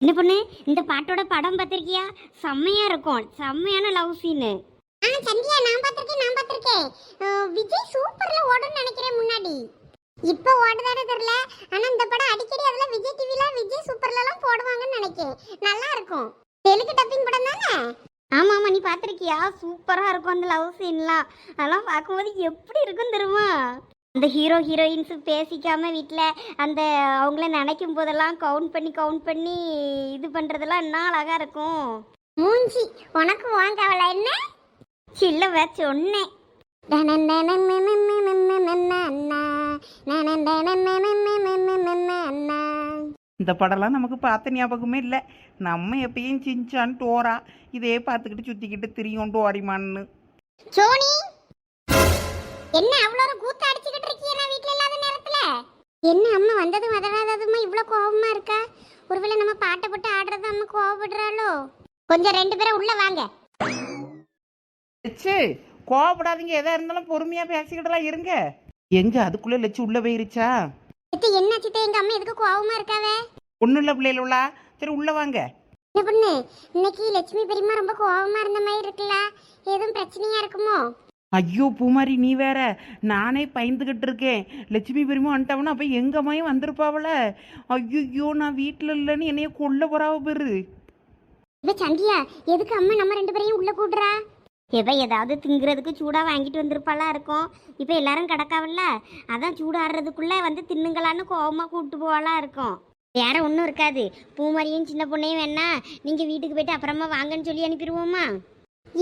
என்ன பொண்ணு இந்த பாட்டோட படம் பார்த்திருக்கியா? செம்மையா இருக்கும். செம்மையான லவ் சீனு ஆ சந்தியா நான் பார்த்திருக்கேன் நான் பார்த்திருக்கேன். விஜய் சூப்பர்ல ஓடும்னு நினைக்கிறேன் முன்னாடி. இப்போ ஓடுதானே தெரியல. ஆனா இந்த படம் அடிக்கடி அதுல விஜய் டிவில விஜய் சூப்பர்ல எல்லாம் போடுவாங்கன்னு நினைக்கிறேன். நல்லா இருக்கும். தெலுங்கு டப்பிங் படம் தானே? ஆமா ஆமா நீ பார்த்திருக்கியா? சூப்பரா இருக்கும் அந்த லவ் சீன்லாம் அதெல்லாம் பார்க்கும்போது எப்படி இருக்கும் தெரியுமா? அந்த ஹீரோ ஹீரோயின்ஸ் பேசிக்காம வீட்டில் அந்த அவங்கள நினைக்கும் போதெல்லாம் கவுண்ட் பண்ணி கவுண்ட் பண்ணி இது பண்றதெல்லாம் என்ன அழகா இருக்கும்? மூஞ்சி உனக்கு வாங்க அவள என்ன? சில்லவ சொன்னேன். இந்த படம்லாம் நமக்கு பார்த்த ஞாபகமே இல்லை. நம்ம எப்பயும் சிஞ்சான் டோரா இதே பார்த்துக்கிட்டு சுற்றிக்கிட்டு திரியும் டோரிமான்னு. சோனி என்ன அவ்வளோ கூத்து அடிச்சுக்கிட்டு இருக்கிய நான் வீட்ல இல்லாத நேரத்துல? என்ன அம்மா வந்ததும் வதவாததுமா இவ்வளோ கோவமா இருக்கா? ஒருவேளை நம்ம பாட்டை போட்டு ஆடுறது அம்மா கோவப்படுறாளோ? கொஞ்சம் ரெண்டு பேரும் உள்ள வாங்க. லட்சு கோவப்படாதீங்க. எதா இருந்தாலும் பொறுமையாக பேசிக்கிட்டுலாம் இருங்க. எங்க அதுக்குள்ளே லட்சு உள்ளே போயிருச்சா? இது என்ன சித்த? எங்க அம்மா எதுக்கு கோவமா இருக்காவே? ஒன்றும் இல்லை பிள்ளைகளா சரி உள்ளே வாங்க. என்ன பொண்ணு? இன்னைக்கு லட்சுமி பெரியம்மா ரொம்ப கோவமா இருந்த மாதிரி இருக்குல்ல? எதுவும் பிரச்சனையா இருக்குமோ? ஐயோ பூமாரி நீ வேற. நானே பயந்துக்கிட்டு இருக்கேன். லட்சுமி பெருமா வந்துட்டவனா அப்போ எங்கள் அம்மையும் வந்திருப்பாவல ஐயோ நான் வீட்டில் இல்லைன்னு என்னைய கொல்ல போறாவ பெரு. இப்ப சந்தியா எதுக்கு அம்மா நம்ம ரெண்டு பேரையும் உள்ள கூடுறா எவ ஏதாவது திங்கிறதுக்கு சூடாக வாங்கிட்டு வந்திருப்பாளா இருக்கும். இப்போ எல்லாரும் கிடக்காவல்ல? அதான் சூடாடுறதுக்குள்ளே வந்து தின்னுங்களான்னு கோவமாக கூப்பிட்டு போவாளா இருக்கும். வேற ஒன்றும் இருக்காது. பூமாரியும் சின்ன பொண்ணையும் வேணா நீங்கள் வீட்டுக்கு போயிட்டு அப்புறமா வாங்கன்னு சொல்லி அனுப்பிடுவோமா?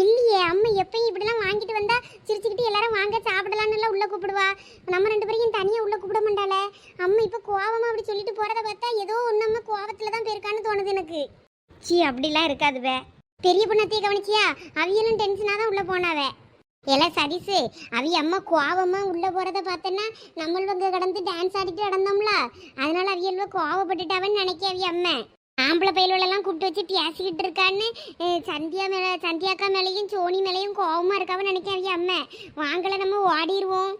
இல்லையே அம்மா எப்பயும் இப்படிலாம் வாங்கிட்டு வந்தா சிரிச்சுக்கிட்டு எல்லாரும் வாங்க சாப்பிடலான்னு உள்ள கூப்பிடுவா நம்ம ரெண்டு பேரையும் தனியா உள்ள கூப்பிட மாட்டாளே அம்மா இப்ப கோவமா அப்படி சொல்லிட்டு போறத பார்த்தா ஏதோ ஒண்ணு அம்மா கோவத்துல தான் போயிருக்கான்னு தோணுது எனக்கு சீ அப்படிலாம் இருக்காதுவே. பெரிய பொண்ணத்தையே கவனிச்சியா? அவியலும் டென்ஷனாக தான் உள்ளே போனாவே. எல்லாம் சதீஸு அவி அம்மா கோவமாக உள்ளே போகிறத பார்த்தேன்னா நம்மளுவங்க கடந்து டான்ஸ் ஆடிட்டு நடந்தோம்ல. அதனால அவியல்வ கோவப்பட்டுட்டாவன்னு நினைக்க அவி அம்மா? ஆம்பளை பயில்களெல்லாம் கூப்பிட்டு வச்சு பேசிக்கிட்டு இருக்கான்னு சந்தியா மேலே சந்தியாக்கா மேலேயும் சோனி மேலேயும் கோவமாக இருக்காவன்னு நினைக்க அவி அம்மா? வாங்கலை நம்ம ஓடிடுவோம்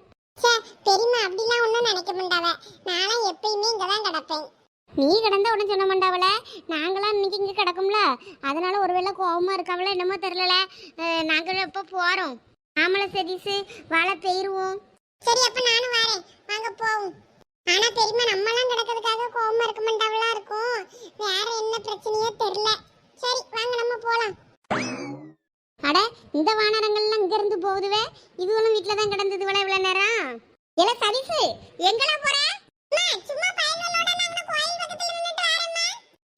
பெரியமா அப்படிலாம் ஒன்றும் நினைக்க மாட்டாவ. நானும் எப்பயுமே இங்கே தான் கிடப்பேன். நீ கிடந்த உடனே சொல்ல மாட்டாவல நாங்களாம் இன்னைக்கு இங்கே கிடக்கும்ல. அதனால ஒருவேளை கோவமா இருக்காவல என்னமோ தெரியல நாங்கள் எப்போ போறோம்? ஆமல சதீஷ் வாழை பெயிருவோம். சரி அப்ப நானும் வரேன். வாங்க போவோம். ஆனா பெரியமா நம்மலாம் கிடக்கிறதுக்காக கோவமா இருக்க மாட்டாவளா இருக்கும். வேற என்ன பிரச்சனையோ தெரியல. சரி வாங்க நம்ம போலாம். அட இந்த வானரங்கள்லாம் இங்க இருந்து போகுதுவே. இதுவெல்லாம் வீட்ல தான் கிடந்தது இவ்வளவு இவ்வளவு நேரம். எல சதீஷ் எங்கெல்லாம் போற? சும்மா பயனோட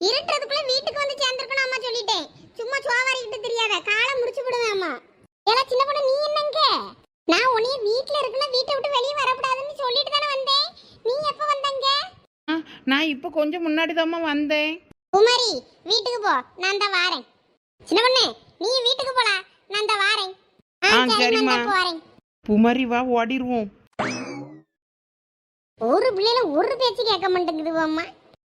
இருட்டுறதுக்குள்ள வீட்டுக்கு வந்து சேர்ந்திருக்கணும் அம்மா சொல்லிட்டேன். சும்மா சோவாரிக்கிட்டு தெரியாத. காலை முடிச்சு விடுவேன் அம்மா. ஏல சின்ன பொண்ணு நீ என்னங்க நான் உன்னைய வீட்ல இருக்கணும் வீட்டை விட்டு வெளியே வரக்கூடாதுன்னு சொல்லிட்டு தானே வந்தேன். நீ எப்ப வந்தங்க நான் இப்போ கொஞ்சம் முன்னாடி வந்தேன். குமாரி வீட்டுக்கு போ. நான் தான் வாரேன். சின்ன பொண்ணு நீ வீட்டுக்கு போல நான் தான் வாரேன். ஆ, சரிம்மா, போறேன் பூமாரி வா ஓடிடுவோம் ஒரு பிள்ளைல ஒரு பேச்சு கேட்க மாட்டேங்குது அம்மா.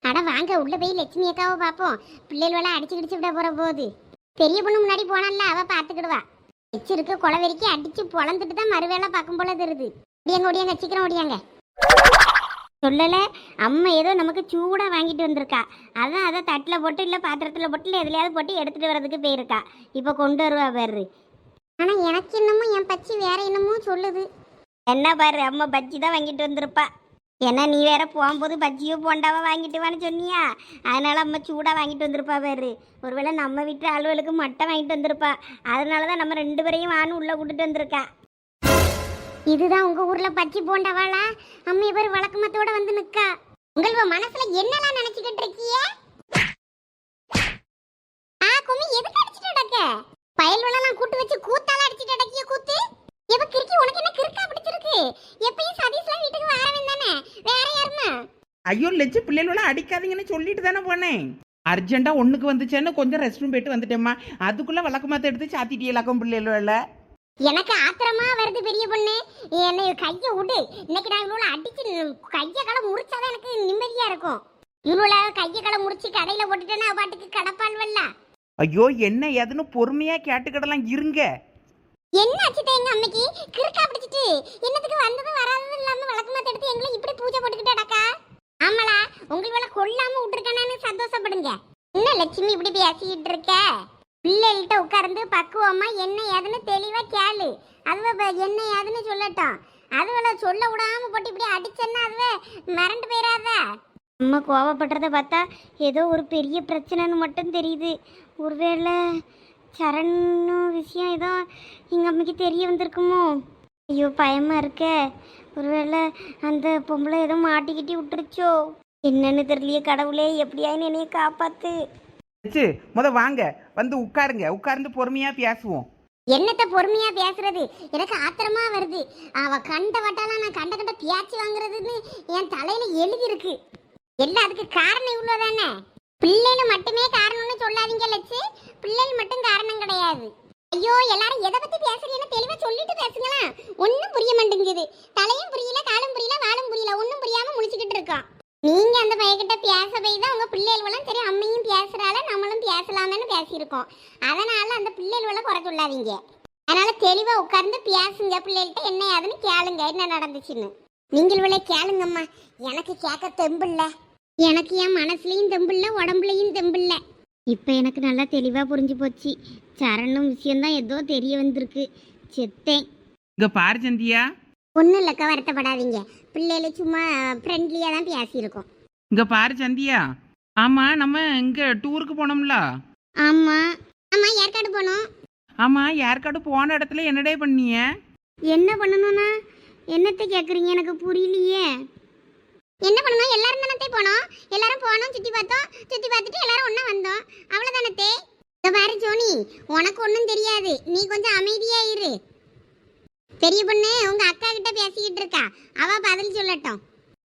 அட வாங்க உள்ள போய் லட்சுமி அக்காவை பார்ப்போம். பிள்ளைகள அடிச்சு கிடிச்சு விட போற போகுது பெரிய பொண்ணு முன்னாடி போனால அவ பாத்துக்கிடுவா வச்சிருக்க கொலவெறிக்கு அடிச்சு பொழந்துட்டு தான் மறுவேளை பார்க்கும் போல தெரியுது. ஓடியாங்க ஓடியாங்க சீக்கிரம் ஓடியாங்க. சொல்லலை அம்மா ஏதோ நமக்கு சூடாக வாங்கிட்டு வந்திருக்கா. அதான் அதை தட்டில் போட்டு இல்லை பாத்திரத்தில் போட்டு இல்லை எதுலையாவது போட்டு எடுத்துகிட்டு வர்றதுக்கு போயிருக்கா. இப்போ கொண்டு வருவா பாரு. ஆனா எனக்கு என்னமோ என் பச்சி வேற என்னமோ சொல்லுது. என்ன பாரு அம்மா பஜ்ஜி தான் வாங்கிட்டு வந்திருப்பா. ஏன்னா நீ வேற போகும்போது பஜ்ஜியோ போண்டாவோ வாங்கிட்டு வான்னு சொன்னியா? அதனால அம்மா சூடாக வாங்கிட்டு வந்திருப்பா பாரு. ஒருவேளை நம்ம வீட்டு அலுவலுக்கு மட்டை வாங்கிட்டு வந்திருப்பா. அதனால தான் நம்ம ரெண்டு பேரையும் வான்னு உள்ளே கூட்டிட்டு வந்திருக்கா. இதுதான் உங்க ஊர்ல பச்சி போண்டவாளா? அம்மா பேர் வழக்கமத்தோட வந்து நிக்கா. உங்கள் மனசுல என்னெல்லாம் நினைச்சுக்கிட்டு இருக்கீங்க ஆ கும்மி எதுக்கு அடிச்சிட்டு பயல் பயல்வெல்லாம் கூட்டு வச்சு கூத்தால அடிச்சிட்டு அடக்கிய கூத்து? எவ கிறுக்கி உனக்கு என்ன கிறுக்கா பிடிச்சிருக்கு? எப்பயும் சதீஷ்லாம் வீட்டுக்கு வரவேன் தானே வேற யாருமா ஐயோ லட்சு பிள்ளைகளெல்லாம் அடிக்காதீங்கன்னு சொல்லிட்டு தானே போனேன். அர்ஜென்ட்டாக ஒன்றுக்கு வந்துச்சேன்னு கொஞ்சம் ரெஸ்ட் ரூம் போயிட்டு வந்துட்டேம்மா. அதுக்குள்ளே விளக்கமாத்த எடுத்து சாத்திட்டியலாக்கும் பிள்ளைகள எனக்கு ஆத்திரமா வருது பெரிய பொண்ணு. என்னை கையை விடு. இன்னைக்கு நான் இவ்வளோ அடிச்சு கையை காலை முறிச்சாதான் எனக்கு நிம்மதியா இருக்கும். இவ்வளோ கையை காலை முறிச்சு கடையில போட்டுட்டேன்னா பாட்டுக்கு கடப்பாள்வல்ல ஐயோ என்ன ஏதுன்னு பொறுமையாக கேட்டுக்கிடலாம் இருங்க. என்ன அச்சுட்ட எங்க அம்மைக்கு கிறுக்கா பிடிச்சிட்டு. என்னத்துக்கு வந்ததும் வராததும் இல்லாம வழக்கமா எடுத்து எங்களை இப்படி பூஜை போட்டுக்கிட்டு அடக்கா ஆமாளா உங்களை கொல்லாம விட்டுருக்கானு சந்தோஷப்படுங்க என்ன லட்சுமி இப்படி பேசிக்கிட்டு இருக்க? பிள்ளைகள்கிட்ட உட்கார்ந்து பக்குவமா என்ன ஏதுன்னு தெளிவா கேளு. அதுவ என்ன ஏதுன்னு சொல்லட்டும். அதுவள சொல்ல விடாம போட்டு இப்படி அடிச்சேன்னா அதுவே மிரண்டு போயிடாத அம்மா கோவப்படுறத பார்த்தா ஏதோ ஒரு பெரிய பிரச்சனைன்னு மட்டும் தெரியுது. ஒருவேளை சரண் விஷயம் ஏதோ எங்கள் அம்மைக்கு தெரிய வந்திருக்குமோ? ஐயோ பயமாக இருக்க. ஒருவேளை அந்த பொம்பளை ஏதோ மாட்டிக்கிட்டி விட்டுருச்சோ? என்னன்னு தெரியலையே கடவுளே எப்படியாயின்னு என்னைய காப்பாற்று வச்சு முத வாங்க வந்து உட்காருங்க. உட்கார்ந்து பொறுமையா பேசுவோம். என்னத்த பொறுமையா பேசுறது? எனக்கு ஆத்திரமா வருது. அவ கண்ட வட்டாலாம் நான் கண்ட கண்ட பியாச்சு வாங்குறதுன்னு என் தலையில எழுதி இருக்கு எல்லாம் அதுக்கு காரணம் இவ்வளவுதானே? பிள்ளைன்னு மட்டுமே காரணம்னு சொல்லாதீங்க லட்சு. பிள்ளைகள் மட்டும் காரணம் கிடையாது. ஐயோ எல்லாரும் எதை பத்தி பேசுறீங்கன்னு தெளிவா சொல்லிட்டு பேசுங்களா ஒன்னும் புரிய மாட்டேங்குது. தலையும் புரியல காலும் புரியல வாலும் புரியல ஒன்னும் புரியாம முழிச்சுக்கிட்டு இருக்கோம் நீங்க அந்த பையன்கிட்ட பேச போய் தான் உங்க பிள்ளைகளும் சரி அம்மையும் பேசுறால நம்மளும் பேசலாமேன்னு பேசியிருக்கோம். அதனால அந்த பிள்ளைகள குறை சொல்லாதீங்க. அதனால தெளிவா உட்கார்ந்து பேசுங்க பிள்ளைகள்கிட்ட என்ன ஏதுன்னு கேளுங்க என்ன நடந்துச்சுன்னு. நீங்கள் விளை கேளுங்கம்மா. எனக்கு கேட்க தெம்பில்ல. எனக்கு என் மனசுலயும் தெம்பில்ல உடம்புலையும் தெம்பில்ல. இப்போ எனக்கு நல்லா தெளிவாக புரிஞ்சு போச்சு. சரணும் விஷயம்தான் ஏதோ தெரிய வந்திருக்கு. செத்தேன். இங்கே பாரு சந்தியா. ஒன்றும் இல்லக்கா வருத்தப்படாதீங்க. பிள்ளைகள சும்மா ஃப்ரெண்ட்லியாக தான் பேசியிருக்கோம். இங்க பாரு சந்தியா. ஆமா நம்ம இங்க டூருக்கு போனோம்ல. ஆமாம் ஆமா ஏற்காடு போனோம். ஆமா யாருக்காடு போன இடத்துல என்னடே பண்ணிய? என்ன பண்ணணும்னா? என்னத்தை கேட்குறீங்க எனக்கு புரியலையே. என்ன பண்ணணும்? எல்லாரும் தானே போனோம். எல்லாரும் போனோம் சுத்தி பார்த்தோம். சுத்தி பார்த்துட்டு எல்லாரும் ஒண்ணா வந்தோம். அவ்வளவுதானே இங்க பாரு ஜோனி உனக்கு ஒன்றும் தெரியாது. நீ கொஞ்சம் அமைதியா இரு. பெரிய பொண்ணு உங்க அக்கா கிட்ட பேசிக்கிட்டு இருக்கா. அவ பதில் சொல்லட்டும்.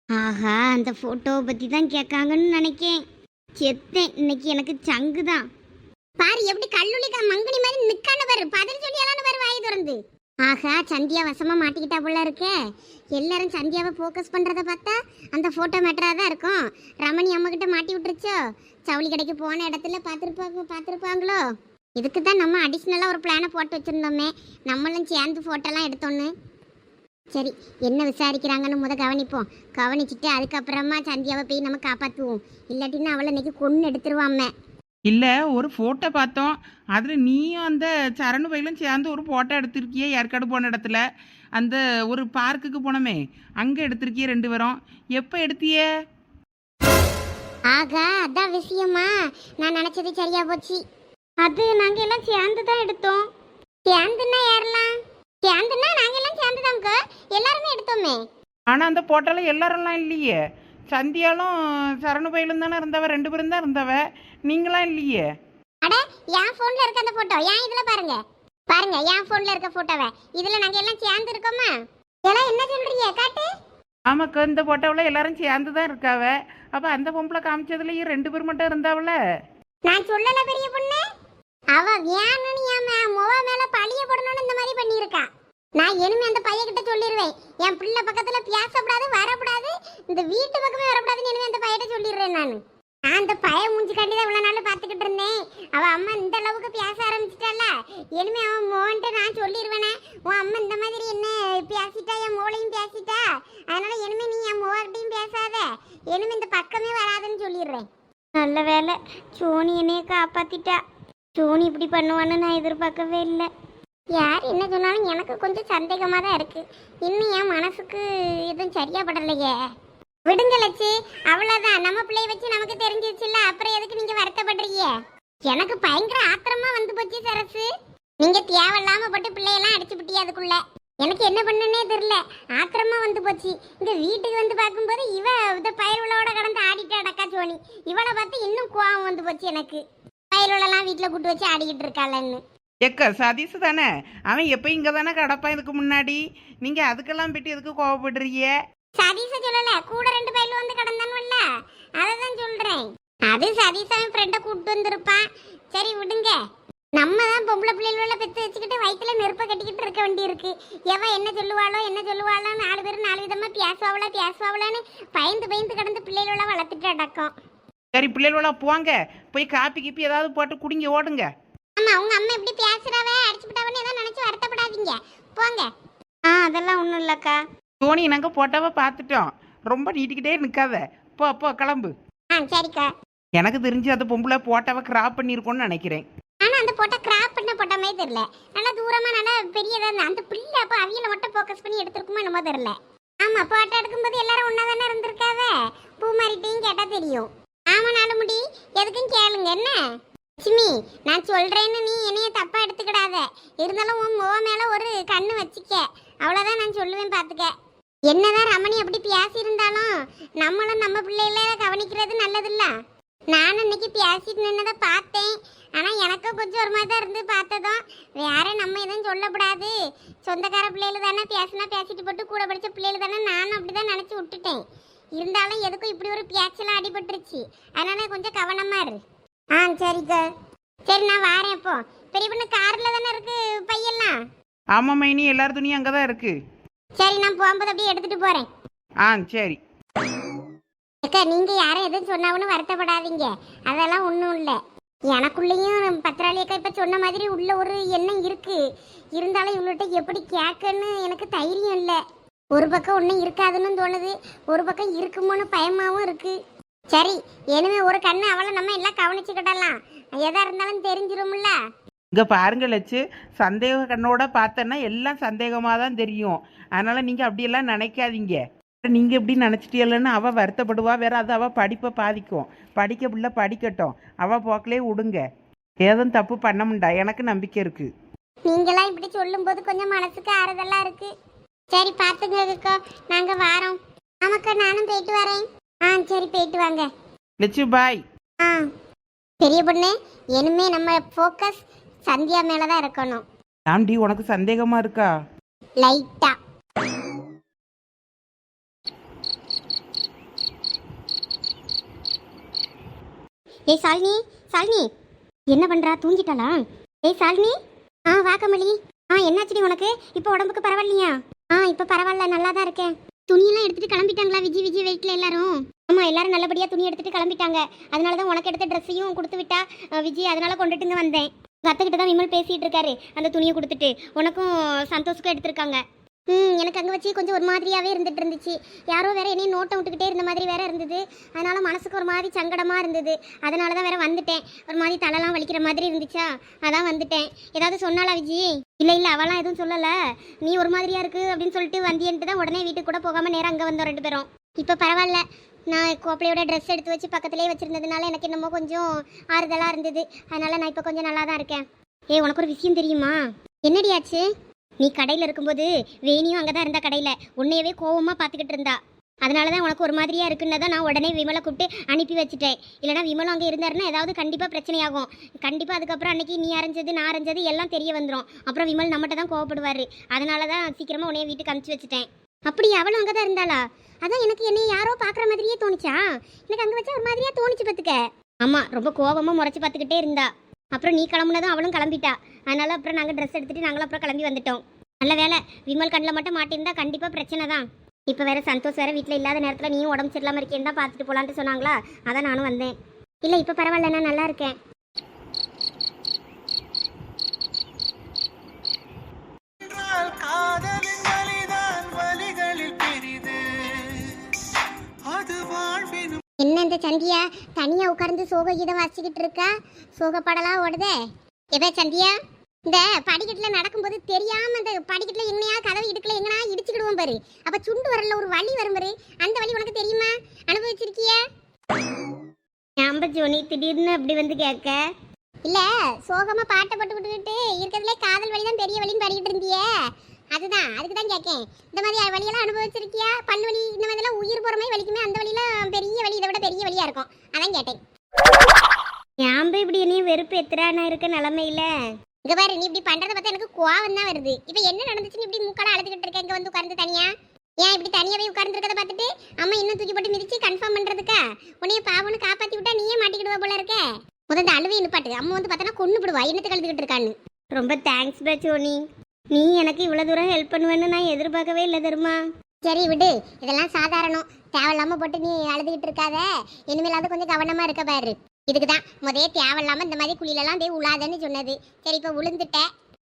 ஆஹா அந்த ஃபோட்டோவை பற்றி தான் கேட்காங்கன்னு நினைக்கேன். செத்தேன். இன்னைக்கு எனக்கு சங்கு தான். பாரு எப்படி கல்லுளிக்கா மங்கனி மாதிரி நிக்கான்னு பாரு. பதில் சொல்லியலான்னு பாரு வாய் திறந்து. ஆஹா சந்தியா வசமா மாட்டிக்கிட்டா போல இருக்கே. எல்லாரும் சந்தியாவை ஃபோக்கஸ் பண்றத பார்த்தா அந்த போட்டோ மேட்டரா தான் இருக்கும். ரமணி அம்மா கிட்ட மாட்டி விட்டுருச்சோ? ஜவுளி கடைக்கு போன இடத்துல பார்த்துருப்பாங்க பார்த்துருப்பாங்களோ? இதுக்கு தான் நம்ம அடிஷ்னலாக ஒரு பிளானை போட்டு வச்சிருந்தோமே. நம்மளும் சேர்ந்து ஃபோட்டோலாம் எடுத்தோன்னு. சரி என்ன விசாரிக்கிறாங்கன்னு முத கவனிப்போம். கவனிச்சுட்டு அதுக்கப்புறமா சந்தியாவை போய் நம்ம காப்பாற்றுவோம் இல்லாட்டின்னா அவளை இன்னைக்கு கொன்று எடுத்துருவாமே. இல்ல ஒரு போட்டோ பார்த்தோம். அதுல நீயும் அந்த சரணு பையிலும் சேர்ந்து ஒரு போட்டோ எடுத்திருக்கியே ஏற்காடு போன இடத்துல. அந்த ஒரு பார்க்குக்கு போனோமே அங்க எடுத்திருக்கியே ரெண்டு பேரும். எப்ப எடுத்தியே? ஆகா அதான் விஷயமா. நான் நினைச்சது சரியா போச்சு. அது நாங்கள் எல்லாம் சேர்ந்து தான் எடுத்தோம். சேர்ந்துன்னா யாரெல்லாம்? சேர்ந்துன்னா நாங்க எல்லாம் சேர்ந்துதாங்க. எல்லாருமே எடுத்தோமே. ஆனா அந்த போட்டோல எல்லாரெல்லாம் இல்லையே. சந்தியாலும் சரணு பையிலும் தானே இருந்தவ ரெண்டு பேரும் தான் இருந்தவ. நீங்களாம் இல்லையே. அட என் போன்ல இருக்க அந்த போட்டோ ஏன் இதுல பாருங்க. பாருங்க என் போன்ல இருக்க போட்டோவை இதுல நாங்க எல்லாம் சேர்ந்து இருக்கோமா இதெல்லாம் என்ன சொல்றீங்க காட்டு? ஆமாக்கா இந்த போட்டோவில் எல்லாரும் சேர்ந்து தான் இருக்காவ. அப்போ அந்த பொம்பளை காமிச்சதுலயும் ரெண்டு பேர் மட்டும் இருந்தாவல? நான் சொல்லல பெரிய பொண்ணு. அவ வேணும்னு என் முக மேல பழிய போடணும்னு இந்த மாதிரி பண்ணியிருக்கா? நான் இனிமே அந்த பையன்கிட்ட சொல்லிடுவேன் என் பிள்ளை பக்கத்துல பேசக்கூடாது வரக்கூடாது இந்த வீட்டு பக்கமே வரக்கூடாதுன்னு இனிமே அந்த பையன்கிட்ட சொல்லிடுறேன் நான். நான் அந்த பையன் மூஞ்சி காட்டி தான் இவ்வளவு நாள் பார்த்துக்கிட்டு இருந்தேன். அவ அம்மா இந்த அளவுக்கு பேச ஆரம்பிச்சிட்டால இனிமே அவன் மோன்ட்டு நான் சொல்லிடுவேனே உன் அம்மா இந்த மாதிரி என்ன பேசிட்டா? என் மோளையும் பேசிட்டா? அதனால இனிமே நீ என் மோகிட்டையும் பேசாத. இனிமே இந்த பக்கமே வராதுன்னு சொல்லிடுறேன். நல்ல வேலை சோனி என்னைய காப்பாத்திட்டா. சோனி இப்படி பண்ணுவான்னு நான் எதிர்பார்க்கவே இல்லை. யார் என்ன சொன்னாலும் எனக்கு கொஞ்சம் சந்தேகமாக தான் இருக்கு. இன்னும் என் மனசுக்கு எதுவும் சரியா படலையே. விடுங்க லட்சி அவ்வளோதான் நம்ம பிள்ளைய வச்சு நமக்கு தெரிஞ்சிருச்சுல்ல அப்புறம் எதுக்கு நீங்க வருத்தப்படுறீங்க? எனக்கு பயங்கர ஆத்திரமா வந்து போச்சு சரசு. நீங்க தேவையில்லாம போட்டு பிள்ளையெல்லாம் அடிச்சு விட்டிய அதுக்குள்ள. எனக்கு என்ன பண்ணுன்னே தெரியல. ஆத்திரமா வந்து போச்சு. இந்த வீட்டுக்கு வந்து பார்க்கும்போது இவ இந்த பயிர்களோட கடந்து ஆடிட்டு அடக்கா சோனி இவளை பார்த்து இன்னும் கோவம் வந்து போச்சு எனக்கு. பயலுள்ளலாம் வீட்டில் கூட்டு வச்சு ஆடிக்கிட்டு இருக்காளன்னு. எக்க சதீஷ் தானே? அவன் எப்போ இங்கே தானே கிடப்பான் இதுக்கு முன்னாடி. நீங்கள் அதுக்கெல்லாம் போயிட்டு எதுக்கு கோவப்படுறீங்க? சதீஷ சொல்லல கூட ரெண்டு பையில வந்து கடந்தானுல்ல அததான் சொல்றேன். அது சதீஷ் அவன் ஃப்ரெண்ட கூப்பிட்டு வந்திருப்பான். சரி விடுங்க. நம்ம தான் பொம்பளை பிள்ளைகள பெத்து வச்சுக்கிட்டு வயிற்றுல நெருப்ப கட்டிக்கிட்டு இருக்க வேண்டி இருக்கு. எவ என்ன சொல்லுவாளோ என்ன சொல்லுவாளோ நாலு பேர் நாலு விதமா பேசுவாவளா பேசுவாவளான்னு பயந்து பயந்து கடந்து பிள்ளைகள வளர்த்துட்டு அடக்கம். சரி பிள்ளைகளோட போங்க. போய் காப்பி கிப்பி ஏதாவது போட்டு குடிங்க ஓடுங்க. ஆமா உங்க அம்மா எப்படி பேசுறாவே அடிச்சு விட்டாவன்னு ஏதோ நினைச்சு வருத்தப்படாதீங்க. போங்க. ஆ அதெல்லாம் ஒன்றும் இல்லைக்கா. தோனி நாங்கள் போட்டோவை பார்த்துட்டோம். ரொம்ப நீட்டிக்கிட்டே நிற்காத போ போ கிளம்பு. ஆ சரிக்கா. எனக்கு தெரிஞ்சு அந்த பொம்பளை போட்டாவை கிராப் பண்ணியிருக்கோன்னு நினைக்கிறேன். ஆனா அந்த போட்டோ கிராப் பண்ண போட்ட மாதிரி தெரியல. நல்லா தூரமா நல்லா பெரியதா இருந்தா அந்த பிள்ளை அப்ப அவியல மட்டும் ஃபோக்கஸ் பண்ணி எடுத்திருக்குமோ என்னமோ தெரியல. ஆமா போட்டோ எடுக்கும்போது எல்லாரும் ஒன்னா தானே இருந்திருக்காவ? பூ மாறிட்டையும் கேட்டா தெரியும். ஆமா நாலு முடி எதுக்கும் கேளுங்க என்ன? லட்சுமி நான் சொல்றேன்னு நீ என்னைய தப்பா எடுத்துக்கிடாத. இருந்தாலும் உன் முக மேல ஒரு கண்ணு வச்சுக்க. அவ்வளவுதான் நான் சொல்லுவேன் பாத்துக்க. என்னதான் ரமணி அப்படி பேசி இருந்தாலும் நம்மளும் நம்ம பிள்ளைகள கவனிக்கிறது நல்லதில்ல. நான் இன்னைக்கு பேசிட்டு நின்னதை பார்த்தேன். ஆனா எனக்கும் கொஞ்சம் ஒரு மாதிரி தான் இருந்து பார்த்ததும் வேற நம்ம எதுவும் சொல்லக்கூடாது. சொந்தக்கார பிள்ளைகள் தானே பேசினா பேசிட்டு போட்டு கூட படிச்ச பிள்ளைகள் தானே நானும் அப்படிதான் நினைச்சு விட்டுட்டேன். இருந்தாலும் எதுக்கும் இப்படி ஒரு பேச்செல்லாம் அடிபட்டுருச்சு. அதனால கொஞ்சம் கவனமா இரு. ஆ சரிக்கா. சரி நான் வாரேன் இப்போ பெரிய பொண்ணு கார்ல தானே இருக்கு பையெல்லாம்? ஆமாம் மைனி எல்லார் துணியும் அங்கே தான் இருக்கு. சரி நான் போகும்போது அப்படியே எடுத்துட்டு போறேன். ஆ சரி. அக்கா நீங்க யாரும் எதுவும் சொன்னாவன்னு வருத்தப்படாதீங்க. அதெல்லாம் ஒன்றும் இல்லை. எனக்குள்ளேயும் பத்திராளி அக்கா இப்ப சொன்ன மாதிரி உள்ள ஒரு எண்ணம் இருக்கு. இருந்தாலும் இவள்கிட்ட எப்படி கேட்கன்னு எனக்கு தைரியம் இல்லை. ஒரு பக்கம் ஒன்றும் இருக்காதுன்னு தோணுது ஒரு பக்கம் இருக்குமோன்னு பயமாவும் இருக்கு. சரி இனிமே ஒரு கண்ணு அவளை நம்ம எல்லாம் கவனிச்சுக்கிடலாம். எதா இருந்தாலும் தெரிஞ்சிரும்ல? இங்கே பாருங்க லட்சு சந்தேக கண்ணோட பார்த்தேன்னா எல்லாம் சந்தேகமாக தான் தெரியும். அதனால் நீங்கள் அப்படியெல்லாம் நினைக்காதீங்க. நீங்கள் எப்படி நினச்சிட்டீங்கன்னு அவள் வருத்தப்படுவா வேற அது அவள் படிப்பை பாதிக்கும். படிக்க பிள்ளை படிக்கட்டும். அவள் போக்கிலே விடுங்க ஏதும் தப்பு பண்ண முடியா எனக்கு நம்பிக்கை இருக்குது நீங்களாம் இப்படி சொல்லும்போது கொஞ்சம் மனசுக்கு ஆறுதலா இருக்கு. சரி பாத்துங்க அக்கா. நாங்க வாரோம். ஆமாக்கா நானும் போயிட்டு வரேன். ஆ சரி போயிட்டு வாங்க. லட்சு பாய் ஆ. பெரிய பொண்ணு இனிமே நம்ம ஃபோக்கஸ் சந்தியா மேல தான் இருக்கணும். ஆண்டி உனக்கு சந்தேகமாக இருக்கா? லைட்டா ஏய் சாலினி சாலினி. என்ன பண்றா? தூங்கிட்டாளா? ஏய் சாலினி. ஆ வா கமலி. ஆ என்னாச்சுடி உனக்கு? இப்போ உடம்புக்கு பரவாயில்லையா? ஆ இப்போ பரவாயில்ல நல்லா தான் இருக்கேன். துணியெல்லாம் எடுத்துட்டு கிளம்பிட்டாங்களா விஜய் விஜய் வெயிட்ல எல்லாரும்? ஆமா எல்லாரும் நல்லபடியா துணி எடுத்துட்டு கிளம்பிட்டாங்க. அதனால தான் உனக்கு எடுத்த ட்ரெஸ்ஸையும் கொடுத்து விட்டா விஜய் அதனால கொண்டுட்டுங்க வந்தேன். உங்க அத்தைக்கிட்ட தான் விமல் பேசிகிட்டு இருக்காரு அந்த துணியை கொடுத்துட்டு. உனக்கும் சந்தோஷக்கும் எடுத்திருக்காங்க. ம் எனக்கு அங்கே வச்சு கொஞ்சம் ஒரு மாதிரியாகவே இருந்துட்டு இருந்துச்சு. யாரோ வேற என்னையும் நோட்டம் விட்டுக்கிட்டே இருந்த மாதிரி வேற இருந்தது. அதனால் மனசுக்கு ஒரு மாதிரி சங்கடமாக இருந்தது. அதனால தான் வேற வந்துட்டேன். ஒரு மாதிரி தலைலாம் வலிக்கிற மாதிரி இருந்துச்சா? அதான் வந்துட்டேன். ஏதாவது சொன்னாலா விஜி? இல்லை இல்லை அவளாம் எதுவும் சொல்லலை. நீ ஒரு மாதிரியாக இருக்குது அப்படின்னு சொல்லிட்டு வந்தியன்ட்டு தான் உடனே வீட்டுக்கு கூட போகாம நேரம் அங்கே வந்தோம் ரெண்டு பேரும். இப்போ பரவாயில்ல. நான் கோப்பையோட ட்ரெஸ் எடுத்து வச்சு பக்கத்துலேயே வச்சுருந்ததுனால எனக்கு என்னமோ கொஞ்சம் ஆறுதலாக இருந்தது. அதனால நான் இப்போ கொஞ்சம் நல்லா தான் இருக்கேன். ஏய் உனக்கு ஒரு விஷயம் தெரியுமா? என்னடியாச்சு நீ கடையில் இருக்கும்போது வேணியும் அங்கே தான் இருந்தா கடையில். உன்னையவே கோவமாக பார்த்துக்கிட்டு இருந்தா. அதனால தான் உனக்கு ஒரு மாதிரியா இருக்குன்னு தான் நான் உடனே விமலை கூப்பிட்டு அனுப்பி வச்சுட்டேன். இல்லைனா விமலும் அங்கே இருந்தாருன்னா ஏதாவது கண்டிப்பாக பிரச்சனையாகும். கண்டிப்பாக அதுக்கப்புறம் அன்னைக்கு நீ அரைஞ்சது நான் அரைஞ்சது எல்லாம் தெரிய வந்துடும் அப்புறம் விமல் நம்மகிட்ட தான் கோவப்படுவார். அதனால தான் சீக்கிரமாக உன்னைய வீட்டுக்கு அனுப்பிச்சி வச்சுட்டேன். அப்படி அவளும் அங்கே தான் இருந்தாளா? அதான் எனக்கு என்னை யாரோ பார்க்குற மாதிரியே தோணுச்சா? எனக்கு அங்கே வச்சா ஒரு மாதிரியா தோணுச்சு பார்த்துக்க. ஆமாம் ரொம்ப கோவமாக முறைச்சி பார்த்துக்கிட்டே இருந்தா. அப்புறம் நீ கிளம்புனதும் அவளும் கிளம்பிட்டா. அதனால அப்புறம் நாங்கள் ட்ரெஸ் எடுத்துட்டு நாங்களும் அப்புறம் கிளம்பி வந்துட்டோம். நல்ல வேலை விமல் கண்ணில் மட்டும் மாட்டியிருந்தா கண்டிப்பாக பிரச்சனை தான். இப்போ வேற சந்தோஷ் வேற வீட்டில் இல்லாத நேரத்தில் நீயும் உடம்பு சரியில்லாமல் இருக்கேன்னு தான் பார்த்துட்டு போலான்ட்டு சொன்னாங்களா? அதான் நானும் வந்தேன். இல்லை இப்போ பரவாயில்ல நான் நல்லா இருக்கேன். என்ன இந்த சந்தியா? தனியாக உட்கார்ந்து சோக கீதம் வாசிக்கிட்டு இருக்கா? சோகப்படலாம் ஓடுதே? எப்ப சந்தியா இந்த படிக்கட்டில் நடக்கும்போது தெரியாம இந்த படிக்கட்டில் எங்கனையா கதவு இடுக்கல எங்கனா இடிச்சுக்கிடுவோம் பாரு. அப்ப சுண்டு வரல ஒரு வலி வரும் பாரு. அந்த வலி உனக்கு தெரியுமா? அனுபவிச்சிருக்கியா? ஞாபகம் ஜோனி திடீர்னு அப்படி வந்து கேட்க? இல்ல சோகமா பாட்டை போட்டு விட்டுக்கிட்டு இருக்கிறதுலே காதல் வலி தான் பெரிய வலின்னு பாடிக்கிட்டு இருந்தியே. அதுதான் அதுக்கு தான் கேட்கேன் இந்த மாதிரி வழியெல்லாம் அனுபவிச்சிருக்கியா? பல் வலி இந்த மாதிரிலாம் உயிர் மாதிரி வலிக்குமே அந்த வழியெல்லாம் பெரிய வலி இதை விட பெரிய வலியா இருக்கும். அதான் கேட்டேன். ஞாபகம் இப்படி என்னையும் வெறுப்பு எத்திரா நான் இருக்க நிலமையில. இங்க பாரு நீ இப்படி பண்றத பார்த்தா எனக்கு கோவம் தான் வருது. இப்போ என்ன நடந்துச்சுன்னு இப்படி மூக்கால அழுதுகிட்டு இருக்க? இங்க வந்து உட்கார்ந்து தனியா? ஏன் இப்படி தனியாவே உட்கார்ந்து இருக்கத பார்த்துட்டு அம்மா இன்னும் தூக்கி போட்டு மிதிச்சு கன்ஃபார்ம் பண்றதுக்கா? உன்னைய பாவனு காப்பாத்தி விட்டா நீயே மாட்டிக்கிடுவ போல இருக்க. முதல்ல அழுவை நிப்பாட்டு. அம்மா வந்து பார்த்தனா கொண்டு விடுவா என்னத்துக்கு அழுதுகிட்டு இருக்கான்னு. ரொம்ப தேங்க்ஸ் பா ஜோனி நீ எனக்கு இவ்வளோ தூரம் ஹெல்ப் பண்ணுவேன்னு நான் எதிர்பார்க்கவே இல்லை தருமா. சரி விடு. இதெல்லாம் சாதாரணம். தேவையில்லாமல் போட்டு நீ அழுதுகிட்டு இருக்காத. இனிமேலாவது கொஞ்சம் கவனமாக இருக்க பாரு. இதுக்கு தான். முதே தேவையில்லாமல் இந்த மாதிரி குழியிலலாம் போய் உழாதன்னு சொன்னது. சரி இப்போ விழுந்துட்ட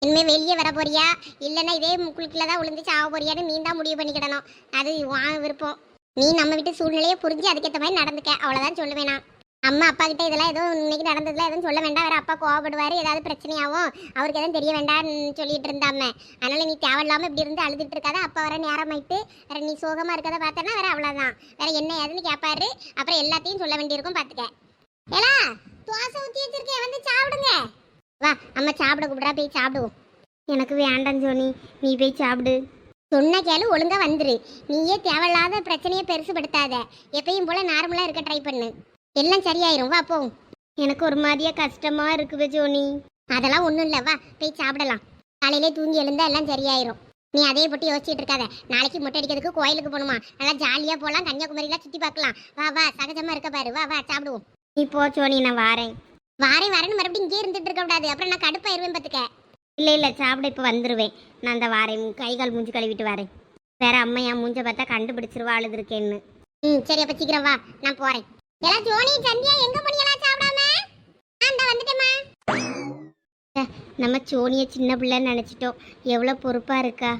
இனிமேல் வெளியே வர போறியா? இல்லைன்னா இதே முக்குளுக்குள்ள தான் விழுந்து சாவ போறியான்னு நீ தான் முடிவு பண்ணிக்கிடணும். அது வா விருப்பம். நீ நம்ம வீட்டு சூழ்நிலையை புரிஞ்சு அதுக்கேற்ற மாதிரி நடந்துக்க. அவ்வளோதான் சொல்லுவேன் நான். அம்மா அப்பா கிட்ட இதெல்லாம் எதுவும் இன்னைக்கு நடந்ததுல எதுவும் சொல்ல வேண்டாம். வேற அப்பா கோவப்படுவார் ஏதாவது பிரச்சனையாகும் அவருக்கு எதுவும் தெரிய வேண்டாம்னு சொல்லிட்டு இருந்தாம. அதனால நீ தேவையில்லாம இப்படி இருந்து அழுதுட்டு இருக்காத. அப்பா வர நேரமாயிட்டு வேற நீ சோகமா இருக்கத பார்த்தனா வேற அவ்வளவுதான். வேற என்ன ஏதுன்னு கேட்பாரு அப்புறம் எல்லாத்தையும் சொல்ல வேண்டியிருக்கும் பாத்துக்க. ஏலா தோசை ஊத்தி வச்சிருக்கேன். வந்து சாப்பிடுங்க. வா அம்மா சாப்பிட கூப்பிடுறா. போய் சாப்பிடுவோம். எனக்கு வேண்டாம் சோனி. நீ போய் சாப்பிடு. சொன்ன கேளு ஒழுங்கா வந்துரு. நீயே தேவையில்லாத பிரச்சனையை பெருசுபடுத்தாத. எப்பயும் போல நார்மலா இருக்க ட்ரை பண்ணு. எல்லாம் சரியாயிரும். வா போவோம் எனக்கு ஒரு மாதிரியா கஷ்டமா இருக்குது ஜோனி. அதெல்லாம் ஒன்றும் இல்லை வா போய் சாப்பிடலாம். காலையிலே தூங்கி எழுந்தா எல்லாம் சரியாயிரும். நீ அதே போட்டு யோசிச்சுட்டு இருக்காத. நாளைக்கு முட்டை அடிக்கிறதுக்கு கோயிலுக்கு போகணுமா? நல்லா ஜாலியாக போகலாம் கன்னியாகுமரிலாம் சுற்றி பார்க்கலாம். வா வா சகஜமாக இருக்க பாரு. வா வா சாப்பிடுவோம். நீ போ ஜோனி நான் வாரேன். வாரேன் வரேன்னு மறுபடியும் இங்கே இருந்துட்டு இருக்க கூடாது. அப்புறம் நான் கடுப்பாயிருவேன் பார்த்துக்க இல்லை இல்லை சாப்பிட இப்போ வந்துடுவேன் நான் அந்த வாரேன் கை கால் மூஞ்சி கழுவிட்டு வரேன். வேற அம்மா என் மூஞ்ச பார்த்தா கண்டுபிடிச்சிருவா அழுதுருக்கேன்னு. ம் சரி அப்போ சீக்கிரம் வா. நான் போகிறேன் எல்லாம் ஜோனி சந்தியா எங்க போனீங்களா சாப்பிடாம? நான் தான் வந்துட்டேம்மா நம்ம சோனியை சின்ன பிள்ளைன்னு நினச்சிட்டோம். எவ்வளோ பொறுப்பாக இருக்கா?